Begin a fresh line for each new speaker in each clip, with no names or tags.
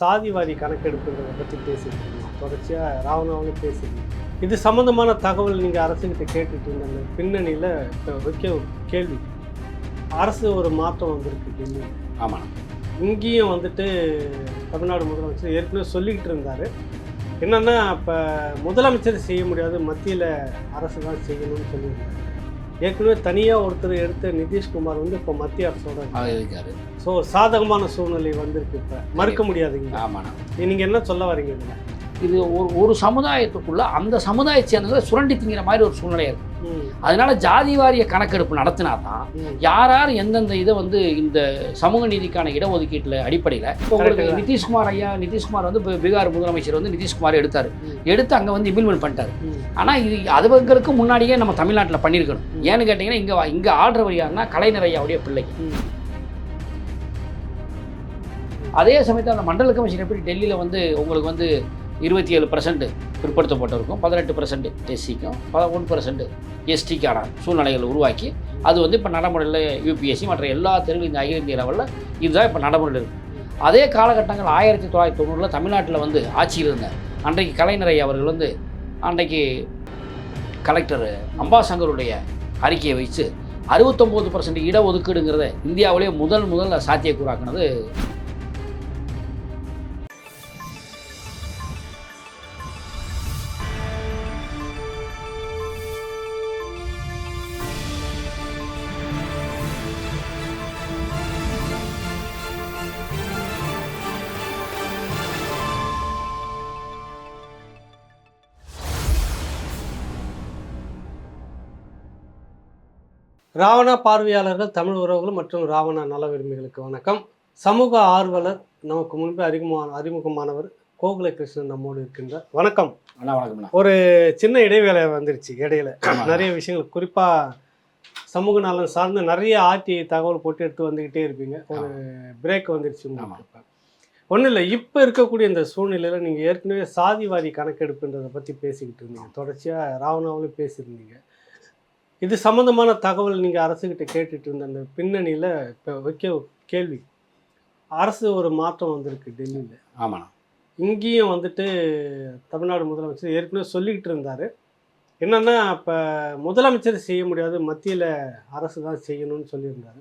சாதிவாரி கணக்கெடுப்புன்றதை பற்றி பேசியிருக்கீங்க தொடர்ச்சியாக ராவணாவும் பேசியிருக்கீங்க இது சம்மந்தமான தகவல் நீங்கள் அரசுகிட்ட கேட்டுட்டு இருந்த பின்னணியில் இப்போ வைக்க கேள்வி. அரசு ஒரு மாற்றம் வந்திருக்கு டெல்லியில்.
ஆமாண்ணா
இங்கேயும் வந்துட்டு தமிழ்நாடு முதலமைச்சர் ஏற்கனவே சொல்லிக்கிட்டு இருந்தார். என்னன்னா இப்போ முதலமைச்சர் செய்ய முடியாது மத்தியில் அரசு தான் செய்யணும்னு சொல்லியிருந்தாரு. ஏற்கனவே தனியாக ஒருத்தர் எடுத்த நிதிஷ்குமார் வந்து இப்போ மத்திய அரசோட
இருக்காரு
ஸோ ஒரு சாதகமான சூழ்நிலை வந்திருக்கு இப்போ. மறுக்க முடியாதுங்க.
ஆமாண்ணா.
நீங்கள் என்ன சொல்ல வரீங்க இதில்?
இது ஒரு ஒரு சமுதாயத்துக்குள்ள அந்த சமுதாய சேர்ந்தவங்களை சுரண்டி திங்கிற மாதிரி ஒரு சூழ்நிலை இருக்கு. அதனால ஜாதி வாரிய கணக்கெடுப்பு நடத்தினா தான் யார் யார் எந்தெந்த இதை வந்து இந்த சமூக நீதிக்கான இடஒதுக்கீட்டில் அடிப்படையில் உங்களுக்கு. நிதிஷ்குமார் ஐயா நிதிஷ்குமார் வந்து இப்போ பீகார் முதலமைச்சர் வந்து நிதிஷ்குமார் எடுத்தார். எடுத்து அங்கே வந்து இம்ப்ளிமெண்ட் பண்ணிட்டார். ஆனால் இது அதுவங்களுக்கு முன்னாடியே நம்ம தமிழ்நாட்டில் பண்ணியிருக்கணும். ஏன்னு கேட்டிங்கன்னா இங்கே இங்கே ஆடுறவர் யாருன்னா கலைஞர் ஐயாவுடைய பிள்ளைங்க.
ம்.
அதே சமயத்தில் அந்த மண்டல கமிஷன் எப்படி டெல்லியில் வந்து உங்களுக்கு வந்து இருபத்தி ஏழு பர்சன்ட் பிற்படுத்தப்பட்டிருக்கும் பதினெட்டு பர்சன்ட் எஸ்சிக்கும் பதினொன்று பர்சன்ட் எஸ்டிக்கான சூழ்நிலைகளை உருவாக்கி அது வந்து இப்போ நடைமுறையில் யூபிஎஸ்சி மற்ற எல்லா தெருவிலும் இந்த அகில இந்திய லெவலில் இதுதான் இப்போ நடைமுறையில் இருக்குது அதே காலகட்டங்கள் ஆயிரத்தி தொள்ளாயிரத்தி தொண்ணூறில் தமிழ்நாட்டில் வந்து ஆட்சியில் இருந்தார் அன்றைக்கு கலைஞரை அவர்கள் வந்து அன்றைக்கு கலெக்டர் அம்பாசங்கருடைய அறிக்கையை வச்சு அறுபத்தொம்போது பர்சன்ட் இடஒதுக்கீடுங்கிறத இந்தியாவிலேயே முதல் முதல்ல சாத்தியக்கூறாக்குனது
ராவணா பார்வையாளர்கள் தமிழ் உறவுகள் மற்றும் ராவணா நல விரும்பிகளுக்கு வணக்கம். சமூக ஆர்வலர் நமக்கு முன்பு அறிமுக அறிமுகமானவர் கோகுல கிருஷ்ணன் நம்மோடு இருக்கின்றார். வணக்கம்.
அண்ணா வணக்கம்ண்ணா.
ஒரு சின்ன இடைவேளை வந்துருச்சு இடையில. நிறைய விஷயங்கள் குறிப்பாக சமூக நலன் சார்ந்து நிறைய ஆர்டி தகவல் போட்டு எடுத்து வந்துக்கிட்டே இருப்பீங்க. ஒரு பிரேக் வந்துருச்சு ஒன்றும் இல்லை இப்போ இருக்கக்கூடிய இந்த சூழ்நிலையில் நீங்கள் ஏற்கனவே சாதிவாரி கணக்கெடுப்புன்றதை பற்றி பேசிக்கிட்டு இருந்தீங்க. தொடர்ச்சியாக ராவணாவிலும் பேசியிருந்தீங்க. இது சம்மந்தமான தகவல் நீங்கள் அரசுகிட்ட கேட்டுட்டு இருந்த அந்த பின்னணியில் இப்போ வைக்க கேள்வி. அரசு ஒரு மாற்றம் வந்திருக்கு டெல்லியில்.
ஆமாண்ணா.
இங்கேயும் வந்துட்டு தமிழ்நாடு முதலமைச்சர் ஏற்கனவே சொல்லிக்கிட்டு இருந்தார். என்னன்னா இப்போ முதலமைச்சர் செய்ய முடியாது மத்தியில் அரசு தான் செய்யணும்னு சொல்லியிருந்தாரு.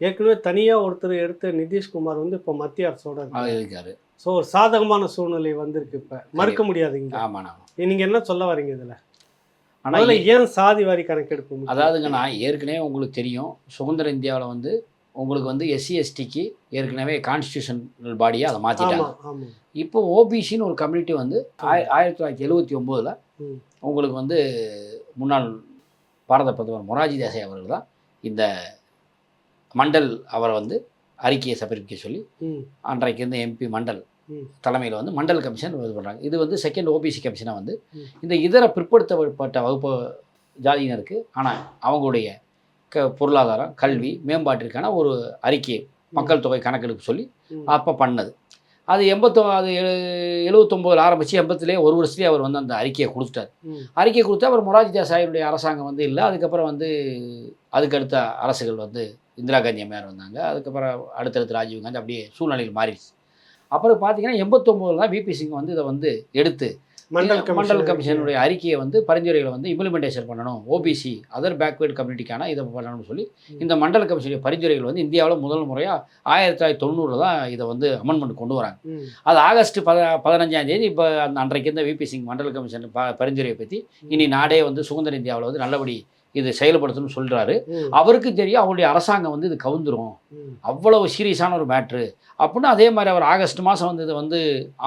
ஏற்கனவே தனியாக ஒருத்தர் எடுத்த நிதிஷ்குமார் வந்து இப்போ மத்திய அரசோட
இருக்காரு.
ஸோ ஒரு சாதகமான சூழ்நிலை வந்திருக்கு இப்போ. மறுக்க முடியாதுங்க
ஆமாண்ணா.
நீங்கள் என்ன சொல்ல வரீங்க இதில்?
ஆனால்
ஏன் சாதி வாரி கணக்கெடுப்பு முக்கியம்?
அதாவதுங்கண்ணா ஏற்கனவே உங்களுக்கு தெரியும் சுதந்திர இந்தியாவில் வந்து உங்களுக்கு வந்து எஸ்சி எஸ்டிக்கு ஏற்கனவே கான்ஸ்டியூஷனல் பாடியை அதை மாற்றிட்டாங்க இப்போ ஓபிசின்னு ஒரு கம்யூனிட்டி வந்து ஆய ஆயிரத்தி தொள்ளாயிரத்தி எழுபத்தி ஒம்போதில். உங்களுக்கு வந்து முன்னாள் பாரத பிரதமர் மொராஜி தேசாய் அவர்கள் தான் இந்த மண்டல் அவரை வந்து அறிக்கையை சமர்ப்பிக்க சொல்லி அன்றைக்கு இருந்த எம்பி மண்டல். தலைமையில் வந்து மண்டல் கமிஷன் இது பண்ணுறாங்க இது வந்து செகண்ட் ஓபிசி கமிஷனாக வந்து. இந்த இதர பிற்படுத்தப்பட்ட வகுப்பு ஜாதியினருக்கு ஆனால் அவங்களுடைய க பொருளாதாரம் கல்வி மேம்பாட்டிற்கான ஒரு அறிக்கை மக்கள் தொகை கணக்கெடுப்பு சொல்லி. அப்போ பண்ணது. அது எண்பத்தோ அது எழு எழுவத்தொம்போதில் ஆரம்பித்து எண்பத்துலேயே ஒரு வருஷத்துலேயே அவர் வந்து அந்த அறிக்கையை கொடுத்துட்டார்.
ம்.
அறிக்கை கொடுத்து அவர் மொராஜி தேசாயினுடைய அரசாங்கம் வந்து இல்லை அதுக்கப்புறம் வந்து அதுக்கடுத்த அரசுகள் வந்து இந்திரா காந்தி அம்மையார் வந்தாங்க அதுக்கப்புறம் அடுத்தடுத்து ராஜீவ் காந்தி அப்படியே சூழ்நிலைகள் மாறிடுச்சு. அப்புறம் பார்த்தீங்கன்னா எண்பத்தொம்போதில் தான் விபி சிங் வந்து இதை வந்து எடுத்து
மண்டல்
மண்டல்
கமிஷன்
கமிஷனுடைய அறிக்கையை வந்து பரிந்துரைகளை வந்து இம்ப்ளிமெண்டேஷன் பண்ணணும். ஓபிசி அதர் பேக்வேர்டு கம்யூனிட்டிக்கான இதை பண்ணணும்னு சொல்லி இந்த மண்டல கமிஷனுடைய பரிந்துரைகள் வந்து இந்தியாவில் முதல் முறையாக ஆயிரத்தி தொள்ளாயிரத்தி தொண்ணூறில் தான் இதை வந்து அமெண்ட்மெண்ட் கொண்டு வராங்க. அது ஆகஸ்ட் பத பதினஞ்சாம் தேதி இப்போ அந்த அன்றைக்கு இருந்த விபி சிங் மண்டல கமிஷன் ப பரிந்துரையை பற்றி இனி நாடே வந்து சுதந்திர இந்தியாவில் வந்து நல்லபடி இது செயல்படுத்தணும்னு சொல்கிறாரு அவருக்கு தெரியும் அவருடைய அரசாங்கம் வந்து இது கவுந்துரும். அவ்வளவு சீரியஸான ஒரு மேட்ரு. அப்படின்னு அதே மாதிரி அவர் ஆகஸ்ட் மாதம் வந்து இதை வந்து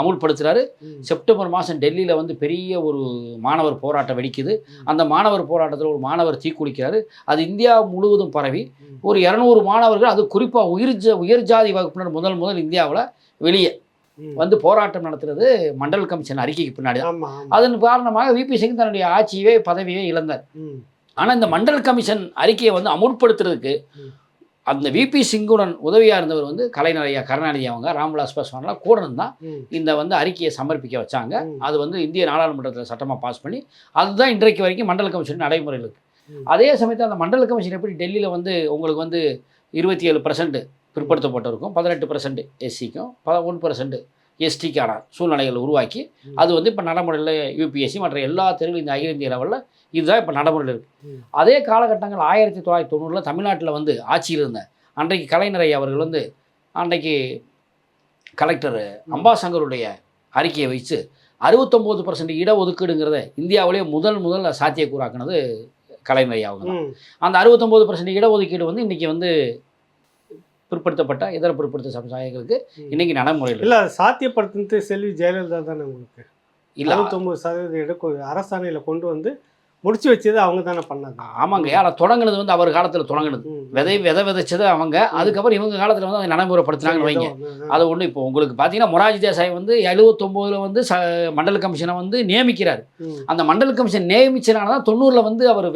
அமுல்படுத்துகிறாரு செப்டம்பர் மாதம் டெல்லியில் வந்து பெரிய ஒரு மாணவர் போராட்டம் வெடிக்குது. அந்த மாணவர் போராட்டத்தில் ஒரு மாணவர் தீக்குளிக்கிறாரு. அது இந்தியா முழுவதும் பரவி. ஒரு இரநூறு மாணவர்கள் அது குறிப்பாக உயிர் ஜ உயர் ஜாதி வகுப்பினர் முதல் முதல் இந்தியாவில் வெளியே. வந்து போராட்டம் நடத்துறது மண்டல் கமிஷன் அறிக்கைக்கு பின்னாடி அதன் காரணமாக விபி சிங் தன்னுடைய ஆட்சியவே பதவியே இழந்தார். ஆனால் இந்த மண்டல் கமிஷன் அறிக்கையை வந்து அமுல்படுத்துறதுக்கு
ம்.
அந்த விபி சிங்குடன் உதவியாக இருந்தவர் வந்து கலைஞர் ஐயா கருணாநிதி அவங்க ராம்விலாஸ் பாஸ்வான்லாம் கூட இருந்தால் இந்த வந்து அறிக்கையை சமர்ப்பிக்க வச்சாங்க. அது வந்து இந்திய நாடாளுமன்றத்தில் சட்டமாக பாஸ் பண்ணி அதுதான் இன்றைக்கு வரைக்கும் மண்டல கமிஷன் நடைமுறையில் இருக்குது. அதே சமயத்தில் அந்த மண்டல கமிஷன் எப்படி டெல்லியில் வந்து உங்களுக்கு வந்து இருபத்தி ஏழு பர்சன்ட் பிற்படுத்தப்பட்டிருக்கும் பதினெட்டு பர்சன்ட் எஸ்சிக்கும் பதினொன்று பர்சன்ட் எஸ்டிக்கான சூழ்நிலைகள் உருவாக்கி. அது வந்து இப்போ நடைமுறையில் யூபிஎஸ்சி மற்ற எல்லா தெருவிலும் இந்த அகில இந்திய லெவலில் இதுதான் இப்போ நடைமுறையில் இருக்குது. அதே காலகட்டங்கள் ஆயிரத்தி தொள்ளாயிரத்தி தொண்ணூறில் தமிழ்நாட்டில் வந்து ஆட்சியில் இருந்த அன்றைக்கு கலைஞர் அவர்கள் வந்து அன்றைக்கு கலெக்டர் அம்பாசங்கருடைய அறிக்கையை வச்சு அறுபத்தொம்போது பர்சன்ட் இடஒதுக்கீடுங்கிறத இந்தியாவிலேயே முதல் முதல்ல சாத்தியக்கூறாக்குனது ஐயா அவங்க. அந்த அறுபத்தொம்போது பர்சன்ட் இடஒதுக்கீடு வந்து இன்றைக்கி வந்து பிற்படுத்தப்பட்ட இதர பிற்படுத்த சமுதாயங்களுக்கு. இன்னைக்கு நடைமுறையில்
இல்ல சாத்தியப்படுத்துனது செல்வி ஜெயலலிதா தானே உங்களுக்கு?
இல்லை.
அறுபத்தொம்பது சதவீத இடக்கு அரசாணையில கொண்டு வந்து முடிச்சு வச்சது அவங்க தானே பண்ணாங்க.
ஆமாங்க ஆனால் தொடங்குனது வந்து அவர் காலத்தில் தொடங்குனது. விதை விதை விதைச்சது அவங்க. அதுக்கப்புறம் இவங்க காலத்தில் வந்து அதை நடைமுறைப்படுத்தினாங்கன்னு வைங்க. அது ஒன்று இப்போ உங்களுக்கு பார்த்தீங்கன்னா மொராஜி தேசாய் வந்து எழுபத்தொம்போதில் வந்து ச மண்டல கமிஷனை வந்து நியமிக்கிறார். அந்த மண்டல கமிஷன் நியமிச்சனால தான் தொண்ணூறில் வந்து அவர்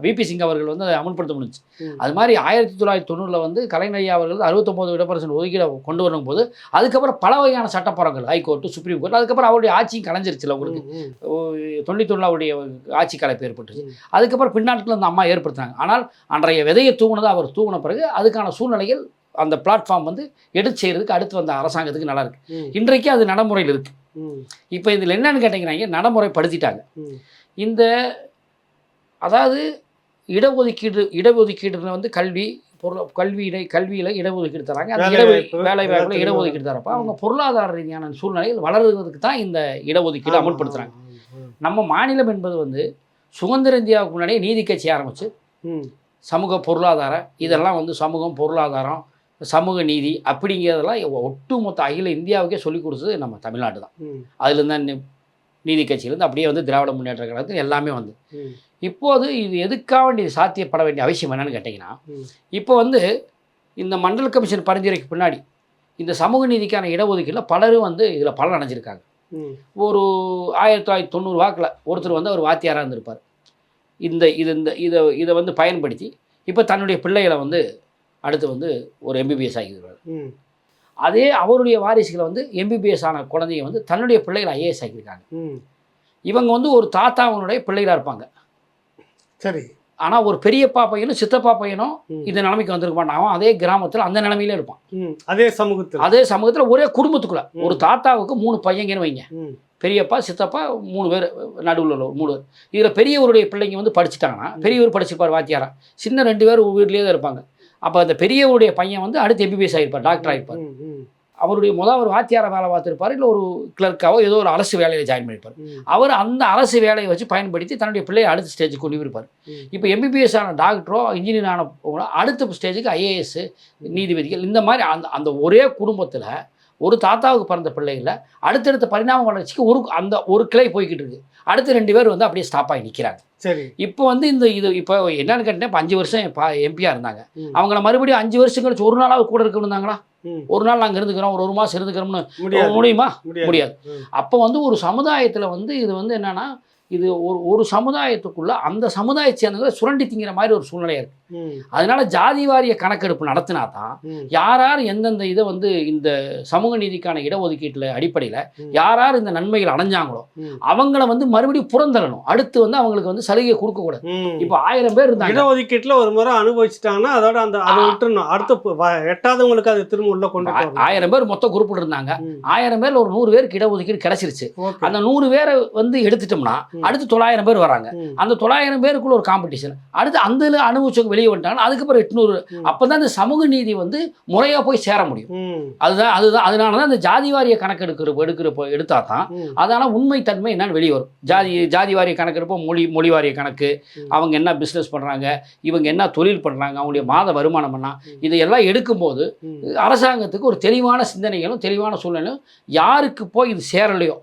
விபி சிங் அவர்கள் வந்து அதை அமல்படுத்த முடிஞ்சுச்சு
ம்.
அது மாதிரி ஆயிரத்தி தொள்ளாயிரத்தி தொண்ணூறில் வந்து கலைஞர் ஐயா அவர்கள் அறுபத்தொம்போது இடப்பரசன் ஒதுக்கீடு கொண்டு வரும்போது அதுக்கப்புறம் பல வகையான சட்டப்பரங்கள் ஹைகோர்ட்டு சுப்ரீம் கோர்ட் அதுக்கப்புறம் அவருடைய ஆட்சியும் கலைஞ்சிருச்சுல உங்களுக்கு. அவருடைய ஆட்சி கலைப்பு ஏற்பட்டுச்சு. அதுக்கப்புறம் பின்னாட்டில் அந்த அம்மா ஏற்படுத்தினாங்க ஆனால் அன்றைய விதையை தூங்கினதை அவர் தூங்கின பிறகு அதுக்கான சூழ்நிலைகள் அந்த பிளாட்ஃபார்ம் வந்து எடுத்து செய்கிறதுக்கு அடுத்து வந்த அரசாங்கத்துக்கு நல்லா இருக்கு. இன்றைக்கு அது நடைமுறையில் இருக்கு. இப்போ இதில் என்னன்னு கேட்டிங்கன்னா நடைமுறைப்படுத்திட்டாங்க. இந்த அதாவது இடஒதுக்கீடு இடஒதுக்கீடுல வந்து கல்வி பொருள் கல்வி இடை கல்வியில் இடஒதுக்கீடு தராங்க அந்த இட வேலை வாய்ப்பில் இடஒதுக்கீடு தரப்ப அவங்க பொருளாதார ரீதியான சூழ்நிலையில் வளர்றதுக்கு தான் இந்த இடஒதுக்கீடு அமல்படுத்துகிறாங்க. நம்ம மாநிலம் என்பது வந்து சுதந்திர இந்தியாவுக்கு முன்னாடியே நீதி கட்சி ஆரம்பிச்சு. சமூக பொருளாதார இதெல்லாம் வந்து சமூகம் பொருளாதாரம் சமூக நீதி அப்படிங்கிறதெல்லாம் ஒட்டுமொத்த அகில இந்தியாவுக்கே சொல்லிக் கொடுத்தது நம்ம தமிழ்நாடு தான். அதுலேருந்து தான் நீதி கட்சியிலேருந்து அப்படியே வந்து திராவிட முன்னேற்ற கழகத்தில் எல்லாமே வந்து. இப்போது இது எதுக்காக வேண்டிய சாத்தியப்பட வேண்டிய அவசியம் என்னன்னு கேட்டிங்கன்னா. இப்போ வந்து இந்த மண்டல் கமிஷன் பரிந்துரைக்கு பின்னாடி இந்த சமூக நீதிக்கான இடஒதுக்கீட்டில் பலரும் வந்து இதில் பலன் அடைஞ்சிருக்காங்க. ஒரு ஆயிரத்தி தொள்ளாயிரத்தி தொண்ணூறு வாக்கில் ஒருத்தர் வந்து அவர் வாத்தியாராக இருந்திருப்பார். இந்த இது இந்த இதை இதை வந்து பயன்படுத்தி இப்போ தன்னுடைய பிள்ளைகளை வந்து அடுத்து வந்து ஒரு எம்பிபிஎஸ்
ம்.
அதே அவருடைய வாரிசுகளை வந்து எம்பிபிஎஸ் ஆன குழந்தைங்க வந்து தன்னுடைய பிள்ளைகளை ஐஏஎஸ் ஆக்கியிருக்காங்க
ம்.
இவங்க வந்து ஒரு தாத்தாவனுடைய பிள்ளைகளாக இருப்பாங்க.
சரி.
ஆனால் ஒரு பெரியப்பா பையனும் சித்தப்பா பையனும். இந்த நிலைமைக்கு வந்திருக்க மாட்டான் அவன் அதே கிராமத்தில் அந்த நிலைமையில இருப்பான்.
அதே சமூகத்தில்
அதே சமூகத்தில் ஒரே குடும்பத்துக்குள்ள. ஒரு தாத்தாவுக்கு மூணு பையங்கன்னு வைங்க. பெரியப்பா சித்தப்பா மூணு பேர் நடுவில் உள்ள மூணு பேர் இதில் பெரியவருடைய பிள்ளைங்க வந்து படிச்சுட்டாங்கன்னா பெரியவர் படிச்சிருப்பார் வாத்தியாரா சின்ன ரெண்டு பேர் வீட்லேயே தான் இருப்பாங்க அப்போ அந்த பெரியவருடைய பையன் வந்து அடுத்து எம்பிபிஎஸ் ஆகிருப்பார் டாக்டர் ஆகிருப்பார். அவருடைய முதல் ஒரு வாத்தியார வேலை பார்த்துருப்பார் இல்லை ஒரு கிளர்க்காவோ ஏதோ ஒரு அரசு வேலையில் ஜாயின் பண்ணியிருப்பார். அவர் அந்த அரசு வேலையை வச்சு பயன்படுத்தி தன்னுடைய பிள்ளையை அடுத்த ஸ்டேஜுக்கு கொண்டு போயிருப்பார்
ம்.
இப்போ எம்பிபிஎஸ் ஆன டாக்டரோ இன்ஜினியர் ஆன அடுத்த ஸ்டேஜுக்கு ஐஏஎஸ் நீதிபதிகள் இந்த மாதிரி அந்த அந்த ஒரே குடும்பத்தில் ஒரு தாத்தாவுக்கு பிறந்த பிள்ளைகள அடுத்தடுத்த பரிணாம வளர்ச்சிக்கு ஒரு அந்த ஒரு கிளை போய்கிட்டு இருக்கு அடுத்த ரெண்டு பேர் வந்து அப்படியே ஸ்டாப் ஆகி நிற்கிறாங்க
சரி
இப்போ வந்து இந்த இது இப்போ என்னன்னு கேட்டீங்கன்னா இப்போ அஞ்சு வருஷம் எம்பியாக இருந்தாங்க. அவங்கள மறுபடியும் அஞ்சு வருஷம் கழிச்சு ஒரு நாளாவது கூட இருக்க இருந்தாங்களா
ம்.
ஒரு நாள் நாங்கள் இருந்துக்கிறோம் ஒரு ஒரு மாதம் இருந்துக்கிறோம்னு முடியுமா?
முடியாது.
அப்போ வந்து ஒரு சமுதாயத்தில் வந்து இது வந்து என்னன்னா இது ஒரு ஒரு சமுதாயத்துக்குள்ள அந்த சமுதாய சேர்ந்தவங்களை சுரண்டி திங்கிற மாதிரி ஒரு சூழ்நிலையா இருக்கு.
ம்.
அதனால ஜாதி வாரிய கணக்கெடுப்பு நடத்தினா தான். யார் யார் எந்தெந்த இதை வந்து இந்த சமூக நீதிக்கான இடஒதுக்கீட்டில் அடிப்படையில். யார் யார் இந்த நன்மைகள் அடைஞ்சாங்களோ. அவங்கள வந்து மறுபடியும் புறந்தள்ளணும் அடுத்து வந்து அவங்களுக்கு வந்து சலுகையை கொடுக்கக்கூடாது. இப்போ ஆயிரம் பேர் இருந்தாங்க
இடஒதுக்கீட்டுல ஒரு முறை அனுபவிச்சிட்டாங்கன்னா அதோட அந்த அதை
ஆ.
விட்டுறணும் அடுத்த எட்டாதவங்களுக்கு அது திரும்ப உள்ள கொண்டு
ஆயிரம் பேர் மொத்த குரூப்பில் இருந்தாங்க. ஆயிரம் பேர்ல ஒரு நூறு பேருக்கு இடஒதுக்கீடு கிடைச்சிருச்சு அந்த நூறு பேரை வந்து எடுத்துட்டோம்னா. அடுத்து தொள்ளாயிரம் பேர் வராங்க. அந்த தொள்ளாயிரம் பேருக்குள்ள ஒரு காம்படிஷன் அடுத்து அந்த அனுபவிச்சவங்க வெளியே வந்துட்டாங்கன்னா அதுக்கப்புறம் எட்நூறு
ம்.
அப்பதான் இந்த சமூக நீதி வந்து முறையா போய் சேர முடியும். அதுதான் அதுதான் அதனால தான் இந்த ஜாதி வாரிய கணக்கெடுக்கிற எடுக்கிறப்போ எடுத்தா தான். அதனால உண்மைத்தன்மை என்னன்னு வெளியே வரும் ஜாதி ஜாதி வாரிய கணக்கெடுப்போ மொழி மொழி வாரிய கணக்கு. அவங்க என்ன பிஸ்னஸ் பண்ணுறாங்க இவங்க என்ன தொழில் பண்ணுறாங்க அவங்களுடைய மாத வருமானம் என்ன. இதையெல்லாம் எடுக்கும்போது. அரசாங்கத்துக்கு ஒரு தெளிவான சிந்தனைகளும் தெளிவான சூழ்நிலையும் யாருக்கு போய் இது சேரலையோ.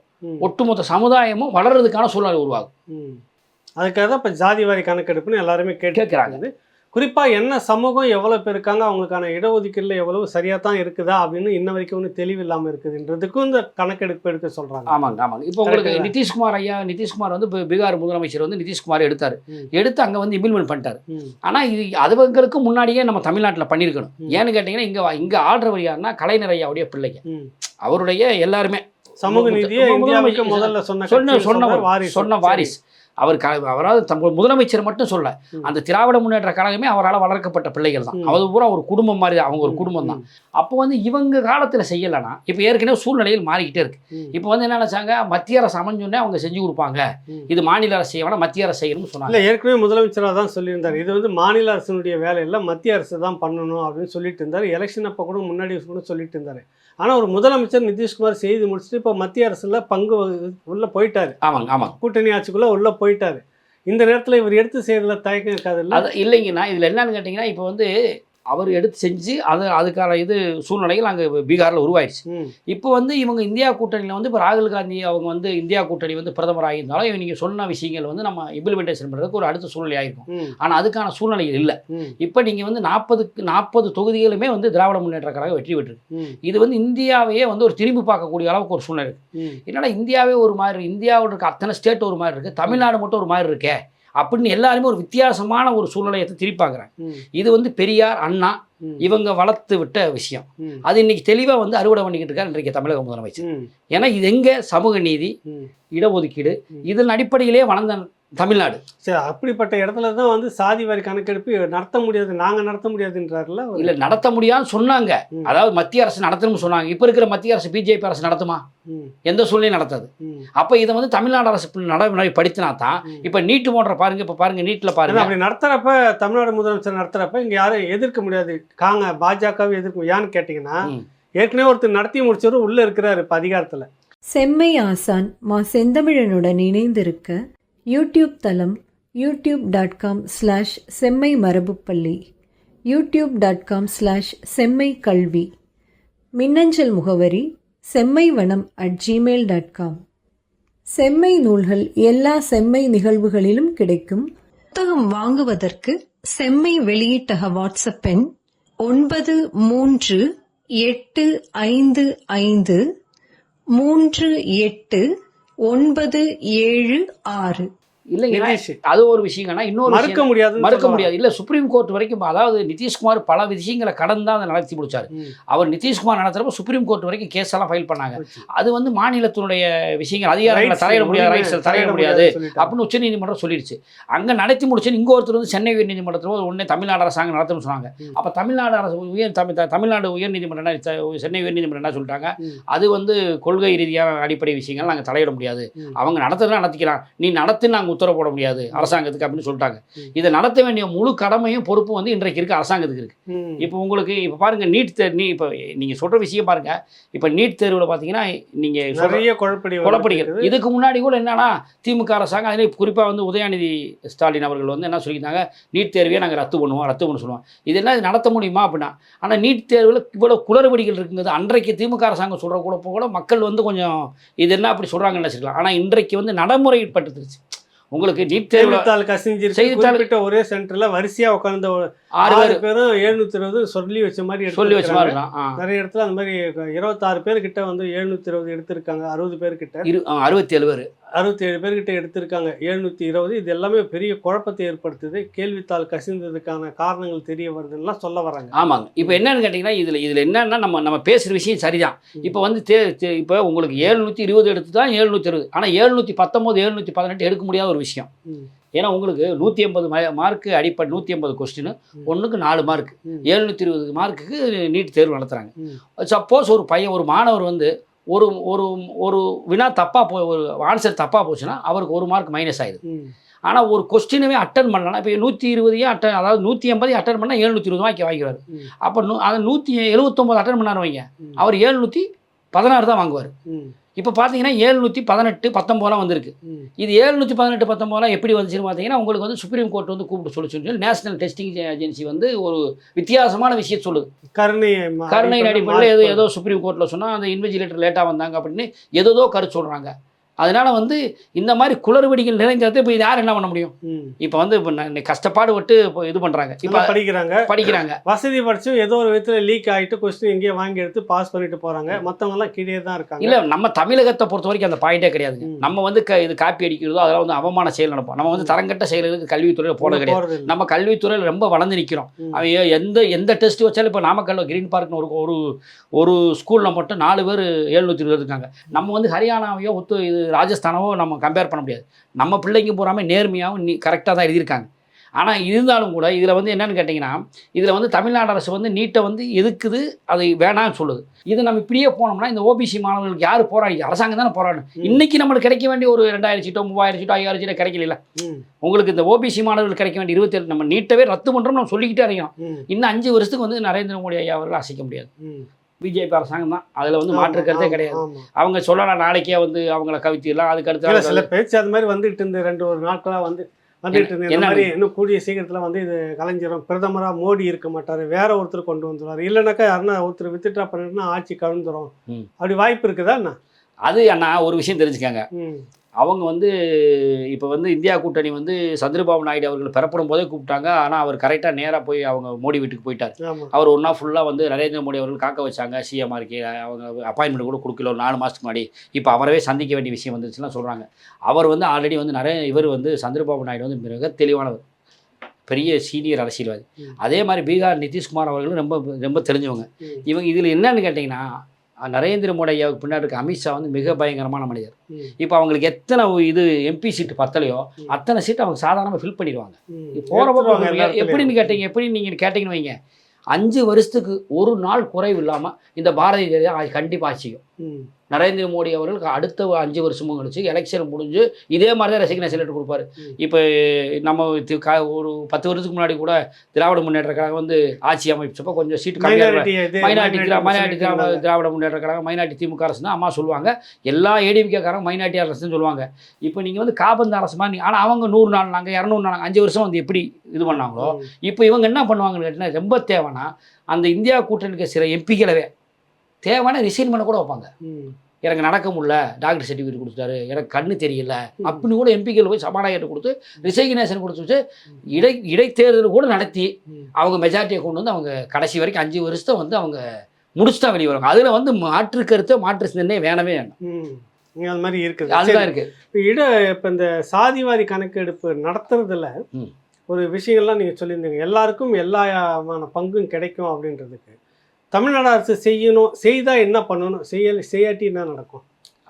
ஒட்டுமொத்த சமுதாயமும் வளர்றதுக்கான சூழ்நிலை உருவாகும்.
அதுக்காக தான் இப்போ ஜாதி வாரி கணக்கெடுப்புன்னு எல்லாருமே கேட்டு
கேட்குறாங்க
குறிப்பா என்ன சமூகம் எவ்வளவு பேர் இருக்காங்க அவங்களுக்கான இடஒதுக்கீடுல எவ்வளவு சரியா தான் இருக்குதா அப்படின்னு இன்ன வரைக்கும் ஒன்றும் தெளிவு இல்லாம இருக்குதுன்றதுக்கும் இந்த கணக்கெடுப்பு எடுக்க சொல்றாங்க
ஆமாங்க ஆமாங்க இப்போ உங்களுக்கு. நிதிஷ்குமார் ஐயா நிதிஷ்குமார் வந்து இப்போ பீகார் முதலமைச்சர் வந்து நிதிஷ்குமார் எடுத்தார். எடுத்து அங்கே வந்து இம்ப்ளிமெண்ட் பண்ணிட்டார். ஆனால் இது அதுவங்களுக்கு முன்னாடியே நம்ம தமிழ்நாட்டில் பண்ணியிருக்கணும். ஏன்னு கேட்டிங்கன்னா இங்கே இங்கே ஆடுறவர் யாருன்னா கலைஞர் ஐயாவுடைய பிள்ளைங்க. அவருடைய எல்லாருமே
சமூக நீதியை இந்தியாவுக்கு
முதல்
முதல்ல சொன்ன
சொன்ன. வாரிஸ் அவர் க அவரால் தம் முதலமைச்சர் மட்டும் சொல்ல. அந்த திராவிட முன்னேற்ற கழகமே அவரால் வளர்க்கப்பட்ட பிள்ளைகள் தான். அது பூரா ஒரு குடும்பம் மாதிரி அவங்க ஒரு குடும்பம் தான். அப்போ வந்து இவங்க காலத்தில் செய்யலைன்னா இப்போ ஏற்கனவே சூழ்நிலையில் மாறிக்கிட்டே இருக்கு. இப்போ வந்து என்ன நினைச்சாங்க? மத்திய அரசு அமைஞ்சோடனே அவங்க செஞ்சு கொடுப்பாங்க. இது மாநில அரசு செய்ய மத்திய அரசு செய்யணும்னு சொன்னாங்க.
ஏற்கனவே முதலமைச்சராக தான் சொல்லியிருந்தார். இது வந்து மாநில அரசினுடைய வேலை இல்லை மத்திய அரசு தான் பண்ணணும் அப்படின்னு சொல்லிட்டு இருந்தார். எலெக்ஷன் அப்போ கூட முன்னாடி கூட சொல்லிட்டு இருந்தார். ஆனால் ஒரு முதலமைச்சர் நிதிஷ்குமார் செய்து முடிச்சுட்டு இப்போ மத்திய அரசுல பங்கு உள்ள போயிட்டாரு.
ஆமாங்க ஆமாங்க.
கூட்டணி ஆட்சிக்குள்ள உள்ள போயிட்டாரு. இந்த நேரத்தில் இவர் எடுத்து செய்யறதுல தயக்கம் இருக்காது இல்ல?
இல்லைங்கண்ணா. இதில் என்னன்னு கேட்டிங்கன்னா இப்போ வந்து அவர் எடுத்து செஞ்சு அது அதுக்கான இது சூழ்நிலைகள் அங்கே பீகாரில் உருவாயிடுச்சு இப்போ வந்து இவங்க இந்தியா கூட்டணியில் வந்து இப்போ ராகுல் காந்தி அவங்க வந்து இந்தியா கூட்டணி வந்து பிரதமர் ஆகியிருந்தாலும் இவங்க நீங்கள் சொன்ன விஷயங்கள் வந்து நம்ம இம்ப்ளிமெண்டேஷன் பண்ணுறதுக்கு ஒரு அடுத்த சூழ்நிலை ஆயிருக்கும்.
ம்,
ஆனால் அதுக்கான சூழ்நிலைகள் இல்லை. இப்போ நீங்கள் வந்து நாற்பதுக்கு நாற்பது தொகுதிகளுமே வந்து திராவிட முன்னேற்ற கழகம் வெற்றி
ம்,
இது வந்து இந்தியாவையே வந்து ஒரு திரும்பி பார்க்கக்கூடிய அளவுக்கு ஒரு சூழ்நிலை இருக்கு.
ம்,
என்னடா இந்தியாவே ஒரு மாதிரி இந்தியாவோட இருக்க அத்தனை ஸ்டேட் ஒரு மாதிரி இருக்குது தமிழ்நாடு மட்டும் ஒரு மாதிரி இருக்கே? அப்படின்னு எல்லாருமே ஒரு வித்தியாசமான ஒரு சூழ்நிலையை திருப்பி பார்க்குறாங்க
ம்,
இது வந்து பெரியார் அண்ணா இவங்க வளர்த்து விட்ட விஷயம். அது இன்னைக்கு தெளிவாக வந்து அறுவடை பண்ணிக்கிட்டு இருக்காரு இன்றைக்கு தமிழக முதலமைச்சர். ஏன்னா இது எங்கே சமூக நீதி. இடஒதுக்கீடு. இதன் அடிப்படையிலே வளர்ந்த தமிழ்நாடு.
சரி அப்படிப்பட்ட இடத்துல தான் வந்து சாதி வாரி கணக்கெடுப்பு நடத்த முடியாது நாங்க நடத்த முடியாதுன்றாருல.
இல்லை நடத்த முடியாதுன்னு சொன்னாங்க. அதாவது மத்திய அரசு நடத்தணும்னு சொன்னாங்க. இப்போ இருக்கிற மத்திய அரசு பிஜேபி அரசு நடத்துமா? எந்த சூழ்நிலையும் நடத்தாது. அப்போ இதை வந்து தமிழ்நாடு அரசு நடைமுறைப்படுத்தினா தான். இப்போ நீட்டு போன்ற பாருங்க இப்போ பாருங்க நீட்டில் பாருங்க.
அப்படி நடத்துறப்ப தமிழ்நாடு முதலமைச்சர் நடத்துறப்ப இங்க யாரும் எதிர்க்க முடியாது. காங்க பாஜகவை எதிர்க்க ஏன்னு கேட்டீங்கன்னா. ஏற்கனவே ஒருத்தர் நடத்தி முடிச்சவரு உள்ள இருக்கிறாரு இப்ப அதிகாரத்துல.
செம்மை ஆசான் மா செந்தமிழனுடன் இணைந்திருக்க யூடியூப் தளம் யூடியூப் டாட் காம் ஸ்லாஷ் செம்மை மரபுப்பள்ளி யூடியூப் டாட் காம் ஸ்லாஷ் செம்மை கல்வி மின்னஞ்சல் முகவரி செம்மை வனம் அட் ஜிமெயில் டாட் காம் செம்மை நூல்கள் எல்லா செம்மை நிகழ்வுகளிலும் கிடைக்கும். புத்தகம் வாங்குவதற்கு செம்மை வெளியீட்டக வாட்ஸ்அப் எண் ஒன்பது மூன்று எட்டு ஐந்து ஐந்து மூன்று எட்டு ஒன்பது ஏழு ஆறு.
நிதிஷ்.
அது ஒரு விஷயங்கண்ணா இன்னொரு
மறுக்க முடியாது
மறுக்க முடியாது. இல்லை சுப்ரீம் கோர்ட் வரைக்கும் அதாவது நிதிஷ்குமார் பல விஷயங்களை கடந்து தான் அதை நடத்தி முடிச்சார். அவர் நிதிஷ்குமார் நடத்துறப்ப சுப்ரீம் கோர்ட் வரைக்கும் கேஸ் எல்லாம் ஃபைல் பண்ணாங்க. அது வந்து மாநிலத்தினுடைய விஷயங்கள் அதிகாரங்களை தலையிட முடியாது ரைட்ஸ் தலையிட முடியாது அப்படின்னு உச்சநீதிமன்றம் சொல்லிடுச்சு. அங்கே நடத்தி முடிச்சு இங்கே ஒருத்தர் வந்து சென்னை உயர்நீதிமன்றத்தில் உடனே தமிழ்நாடு அரசாங்கம் நடத்தணும்னு சொன்னாங்க. அப்போ தமிழ்நாடு அரசு உயர் தமிழ் தமிழ்நாடு உயர்நீதிமன்றம் என்ன சென்னை உயர்நீதிமன்றம் என்ன சொல்லிட்டாங்க. அது வந்து கொள்கை ரீதியான அடிப்படை விஷயங்கள் நாங்கள் தலையிட முடியாது. அவங்க நடத்துறதா நடத்திக்கலாம். நீ நடத்து நாங்கள் உத்தரவு போட முடியாது. அரசாங்கத்துக்கு அப்படின்னு சொல்லிட்டாங்க. இதை நடத்த வேண்டிய முழு கடமையும் பொறுப்பும் வந்து இன்றைக்கு இருக்க அரசாங்கத்துக்கு இருக்கு. இப்போ உங்களுக்கு இப்போ பாருங்க நீட் தேர்வு நீ இப்போ நீங்கள் சொல்கிற விஷயம் பாருங்க. இப்போ நீட் தேர்வில் பார்த்தீங்கன்னா நீங்கள் சொல்ற
நிறைய குழப்படி
குழப்படிகள். இதுக்கு முன்னாடி கூட என்னன்னா திமுக அரசாங்கம் அதிலே குறிப்பாக வந்து உதயாநிதி ஸ்டாலின் அவர்கள் வந்து என்ன சொல்லியிருந்தாங்க நீட் தேர்வையே நாங்கள் ரத்து பண்ணுவோம் ரத்து பண்ண சொல்லுவோம் இது என்ன நடத்த முடியுமா அப்படின்னா ஆனால் நீட் தேர்வில் இவ்வளோ குளறுபடிகள் இருக்குங்கிறது அன்றைக்கு திமுக அரசாங்கம் சொல்கிற கூட கூட மக்கள் வந்து கொஞ்சம் இது என்ன அப்படி சொல்கிறாங்கன்னு நினச்சிக்கலாம் ஆனால் இன்றைக்கு வந்து நடைமுறைப்படுத்திருச்சு உங்களுக்கு நீட் தேர்வில்
செய்தித்தாள் ஒரே சென்டர்ல வரிசையா உட்கார்ந்த
ஆறு
ஆறு
பேர்.
பேரும் எழுநூத்தி இருபது சொல்லி வச்ச மாதிரி
சொல்லி வச்ச மாதிரி
நிறைய இடத்துல அந்த மாதிரி இருபத்தாறு பேர் கிட்ட வந்து எழுநூத்தி இருபது எடுத்திருக்காங்க அறுபது பேர் கிட்ட
இரு அறுபத்தி ஏழு பேர்.
அறுபத்தி ஏழு பேர் கிட்ட எடுத்திருக்காங்க எழுநூத்தி இருபது இது எல்லாமே பெரிய குழப்பத்தை ஏற்படுத்துது கேள்வித்தாள் கசிந்ததுக்கான காரணங்கள் தெரிய வருதுன்னா சொல்ல வராங்க.
ஆமாங்க. இப்போ என்னன்னு கேட்டிங்கன்னா இதில் இதில் என்னன்னா நம்ம நம்ம பேசுகிற விஷயம் சரிதான். இப்போ வந்து தே இப்போ உங்களுக்கு ஏழ்நூற்றி இருபது எடுத்து தான் ஏழ்நூற்றி இருபது ஆனால் ஏழ்நூற்றி பத்தொம்போது ஏழ்நூற்றி பதினெட்டு எடுக்க முடியாத ஒரு விஷயம். ஏன்னா உங்களுக்கு நூற்றி எண்பது மார்க்கு அடிப்படை நூற்றி எண்பது கொஸ்டின். ஒன்றுக்கு நாலு மார்க். ஏழ்நூற்றி இருபது மார்க்குக்கு நீட் தேர்வு நடத்துகிறாங்க. சப்போஸ் ஒரு பையன் ஒரு மாணவர் வந்து ஒரு ஒரு ஒரு வினா தப்பாக போ ஒரு ஆன்சர் தப்பாக போச்சுன்னா அவருக்கு ஒரு மார்க் மைனஸ் ஆயிடுது. ஆனால் ஒரு கொஸ்டினவே அட்டன் பண்ணலாம் இப்போ நூற்றி இருபதையும் அட்டன் அதாவது நூற்றி எண்பதையும் அட்டன் பண்ணால் எழுநூற்றி இருபது வாங்கி வாங்கிடுவார். அப்போ நூ அதை நூற்றி எழுபத்தொம்போது அட்டன் பண்ணார் வைங்க. அவர் ஏழ்நூற்றி பதினாறு தான் வாங்குவார். இப்போ பார்த்தீங்கன்னா ஏழ்நூற்றி பதினெட்டு பத்தொம்போலாம் வந்திருக்கு. இது ஏழ்நூற்றி பதினெட்டு பத்தொம்போலாம் எப்படி வந்துச்சுன்னு பார்த்தீங்கன்னா உங்களுக்கு வந்து சுப்ரீம் கோர்ட் வந்து கூப்பிட்டு சொல்லிச்சுன்னு சொல்லி நேஷனல் டெஸ்டிங் ஏஜென்சி வந்து ஒரு வித்தியாசமான விஷயம் சொல்லுது.
கருணை
கருணையின்
அடிப்படையில
ஏதோ ஏதோ சுப்ரீம் கோர்ட்டில் சொன்னால் அந்த இன்வெஜிலேட்டர் லேட்டாக வந்தாங்க அப்படின்னு ஏதோ கருத்து சொல்கிறாங்க அதனால் வந்து இந்த மாதிரி குளறுபடிகள் நிறைஞ்சதை இப்போ யார் என்ன பண்ண முடியும். இப்போ வந்து இப்போ கஷ்டப்பாடு விட்டு இப்போ இது பண்ணுறாங்க இப்போ
படிக்கிறாங்க.
படிக்கிறாங்க.
வசதி படிச்சும் ஏதோ ஒரு விதத்துல லீக் ஆயிட்டு கொஸ்டின் எங்கேயோ வாங்கி எடுத்து பாஸ் பண்ணிட்டு போறாங்க. மத்தவங்க எல்லாம் கீழே தான் இருக்காங்க.
இல்லை நம்ம தமிழகத்தை பொறுத்த வரைக்கும் அந்த பாயிண்டே கிடையாதுங்க.
ம்.
நம்ம வந்து க இது காப்பி அடிக்கிறதோ அதெல்லாம் வந்து அவமான செயல் நடப்போம். நம்ம வந்து தரங்கட்ட செயல்களுக்கு கல்வித்துறையில் போட கிடையாது. நம்ம கல்வித்துறையில் ரொம்ப வளர்ந்து நிற்கிறோம். அவன் எந்த எந்த டெஸ்ட் வச்சாலும் இப்போ நாமக்கல்ல கிரீன் பார்க்னு ஒரு ஒரு ஒரு ஸ்கூலில் மட்டும் நாலு பேர் எழுநூற்றி இருபது இருக்காங்க. நம்ம வந்து ஹரியானாவையோ ஒத்து இது ராஜஸ்தானவோ நம்ம கம்பேர் பண்ண முடியாது. நம்ம பிள்ளைங்க பூராமே நேர்மையாகவும் நீ கரெக்டாக தான் எழுதியிருக்காங்க. ஆனால் இருந்தாலும் கூட இதில் வந்து என்னன்னு கேட்டிங்கன்னா இதில் வந்து தமிழ்நாடு அரசு வந்து நீட்டை வந்து எதுக்குது அது வேணாம்னு சொல்லுது. இது நம்ம இப்படியே போனோம்னா இந்த ஓபிசி மாணவர்களுக்கு யார் போராடி அரசாங்கம் தானே போராடணும்.
ம்.
இன்னைக்கு நம்மளுக்கு கிடைக்க வேண்டிய ஒரு ரெண்டாயிரம் சீட்டோ மூவாயிரம் சீட்டோ ஐயாயிரம் சீட்டோ கிடைக்கல உங்களுக்கு இந்த ஓபிசி மாணவர்களுக்கு கிடைக்க வேண்டிய இருபத்தேழு நம்ம நீட்டவே ரத்து பண்ணுறோம் நம்ம சொல்லிக்கிட்டே இருக்கோம்
ம்,
இன்னும் அஞ்சு வருஷத்துக்கு வந்து நரேந்திர மோடி ஐயா அவர்கள் அசைக்க முடியாது. பிஜேபி அரசாங்கம் தான். அதில் வந்து மாற்று கருத்தே கிடையாது. அவங்க சொல்லலாம் நாளைக்கே வந்து அவங்கள கவித்திடலாம் அதுக்கு
இல்ல,
அடுத்து
சில பேச்சு அது மாதிரி வந்துட்டு இருந்து ரெண்டு ஒரு நாட்களா வந்து வந்துட்டு இருந்து மாதிரி இன்னும் கூடிய சீக்கிரத்துல வந்து இது கலைஞரும் பிரதமரா மோடி இருக்க மாட்டாரு. வேற ஒருத்தர் கொண்டு வந்துருவாரு இல்லைனாக்கா யாருன்னா ஒருத்தர் வித்துட்டா பண்ணிட்டுனா ஆட்சி கவிழ்ந்துரும்.
ம்.
அப்படி வாய்ப்பு இருக்குதா என்ன?
அது அண்ணா ஒரு விஷயம் தெரிஞ்சுக்கங்க. அவங்க வந்து இப்போ வந்து இந்தியா கூட்டணி வந்து சந்திரபாபு நாயுடு அவர்கள் பெறப்படும் போதே கூப்பிட்டாங்க. ஆனால் அவர் கரெக்டாக நேராக போய் அவங்க மோடி வீட்டுக்கு போயிட்டார். அவர் ஒன்றா ஃபுல்லாக வந்து நரேந்திர மோடி அவர்கள் காக்க வச்சாங்க. சிஎம் இருக்கே அவங்க அப்பாயின்மெண்ட் கூட கொடுக்கல. ஒரு நாலு மாதத்துக்கு முன்னாடி. இப்போ அவரவே சந்திக்க வேண்டிய விஷயம் வந்துருச்சுலாம் சொல்கிறாங்க அவர் வந்து ஆல்ரெடி வந்து நிறைய இவர் வந்து சந்திரபாபு நாயுடு வந்து மிக தெளிவானவர். பெரிய சீனியர் அரசியல்வாதி. அதே மாதிரி பீகார் நிதிஷ்குமார் அவர்களும் ரொம்ப ரொம்ப தெரிஞ்சவங்க. இவங்க இதில் என்னன்னு கேட்டிங்கன்னா நரேந்திர மோடி ஐயாவுக்கு பின்னாடி இருக்க அமித்ஷா வந்து மிக பயங்கரமான மனிதர் இப்போ அவங்களுக்கு எத்தனை இது எம்பி சீட்டு பத்தலையோ. அத்தனை சீட்டு அவங்க சாதாரணமாக ஃபில் பண்ணிடுவாங்க
ம்.
போகிற
எடுத்துருவாங்க எல்லா இடத்துலயும்.
எப்படின்னு கேட்டீங்க எப்படி நீங்கள் கேட்டீங்கன்னு வைங்க அஞ்சு வருஷத்துக்கு ஒரு நாள் குறைவு இல்லாமல் இந்த பாரதிய ஜனதா கண்டிப்பாக ஆட்சியும்
ம்,
நரேந்திர மோடி அவர்களுக்கு அடுத்த அஞ்சு வருஷமும் கழிச்சு எலெக்ஷன் முடிஞ்சு இதே மாதிரி தான் ரெசிக்னேஷன் லெட்டர் கொடுப்பாரு. இப்போ நம்ம ஒரு பத்து வருஷத்துக்கு முன்னாடி கூட திராவிட முன்னேற்ற கழகம் வந்து ஆட்சி அமைச்சப்போ கொஞ்சம் seat minority minority Dravida Munnetra Kazhagam minority DMK அரசு தான் அம்மா சொல்லுவாங்க. எல்லா ஏடிபிகேக்காரங்க மைனாரிட்டி அரசுன்னு சொல்லுவாங்க. இப்போ நீங்கள் வந்து காபந்து அரசு மாதிரி ஆனால் அவங்க நூறு நாள் நாங்கள் இரநூறு நாள் அஞ்சு வருஷம் வந்து எப்படி இது பண்ணாங்களோ? இப்போ இவங்க என்ன பண்ணுவாங்கன்னு கேட்டிங்கன்னா ரொம்ப தேவைன்னா அந்த இந்தியா கூட்டணிக்கு சில எம்பிக்களவே தேவைன்னா ரிசைன் பண்ண கூட வைப்பாங்க. எனக்கு நடக்க முடியல டாக்டர் சர்டிஃபிகேட் கொடுத்தாரு எனக்கு கண்ணு தெரியல அப்படின்னு கூட எம்பிக்கள் போய் சபாநாயகர் கொடுத்து ரிசைக்னேஷன் கொடுத்து வச்சு இடை இடைத்தேர்தல் கூட நடத்தி. அவங்க மெஜாரிட்டியை கொண்டு வந்து அவங்க கடைசி வரைக்கும் அஞ்சு வருஷத்தை வந்து அவங்க முடிச்சு தான் வெளியே வருவாங்க. அதில் வந்து மாற்று கருத்து மாற்று சிந்தனை வேணவே வேண்டாம்
ம். இங்க அது மாதிரி இருக்குது.
அதுதான்
சரி.
இருக்கு.
இப்ப இட இப்போ இந்த சாதிவாரி கணக்கெடுப்பு நடத்துறதுல. ஒரு விஷயங்கள்லாம் நீங்கள் சொல்லியிருந்தீங்க. எல்லாருக்கும் எல்லாமான பங்கும் கிடைக்கும் அப்படின்றதுக்கு. தமிழ்நாடு அரசு செய்யணும் செய்தா என்ன பண்ணணும்? செய்ய செய்யாட்டி என்ன நடக்கும்?